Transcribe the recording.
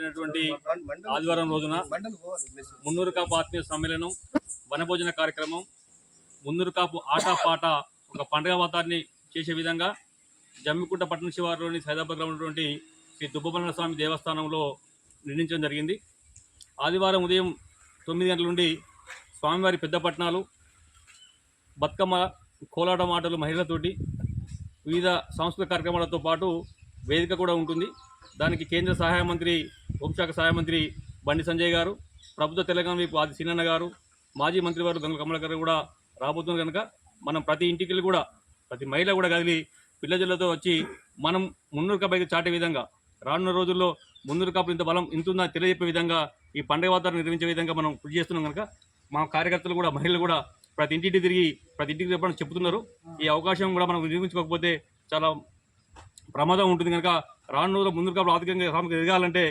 జరిగినటువంటి ఆదివారం రోజున మున్నూరు కాపు ఆత్మీయ సమ్మేళనం వనభోజన కార్యక్రమం మున్నూరు కాపు ఆట పాట ఒక పండుగ వాతాన్ని చేసే విధంగా జమ్మికుంట పట్టణ శివారులోని సైదాబాద్లో ఉన్నటువంటి శ్రీ దుబ్బమల్ల స్వామి దేవస్థానంలో నిర్ణయించడం జరిగింది. ఆదివారం ఉదయం తొమ్మిది గంటల నుండి స్వామివారి పెద్ద పట్టణాలు బతుకమ్మ కోలాటం ఆటలు మహిళలతోటి వివిధ సాంస్కృతిక కార్యక్రమాలతో పాటు వేదిక కూడా ఉంటుంది. దానికి కేంద్ర సహాయ మంత్రి హోంశాఖ సహాయ మంత్రి బండి సంజయ్ గారు ప్రభుత్వ తెలంగాణ వైపు ఆది సినన్న గారు మాజీ మంత్రివారు గంగుల కమలకర్ గారు కూడా రాబోతున్నారు కనుక మనం ప్రతి ఇంటికి వెళ్ళి కూడా ప్రతి మహిళ కూడా కదిలి పిల్లజల్లతో వచ్చి మనం మున్నూరు కపైకి చాటే విధంగా రానున్న రోజుల్లో మున్నూరు కప్పులు ఇంత బలం ఇంతుందా తెలియజెప్పే విధంగా ఈ పండుగ వాతావరణం నిర్మించే విధంగా మనం కృషి చేస్తున్నాం కనుక మా కార్యకర్తలు కూడా మహిళలు కూడా ప్రతి ఇంటికి తిరిగి ప్రతి ఇంటికి చెప్పడం చెప్తున్నారు. ఈ అవకాశం కూడా మనం నిర్మించుకోకపోతే చాలా ప్రమాదం ఉంటుంది కనుక రాను రోజుల్లో ముందు కాపులు ఆర్థికంగా ఎదగాలంటే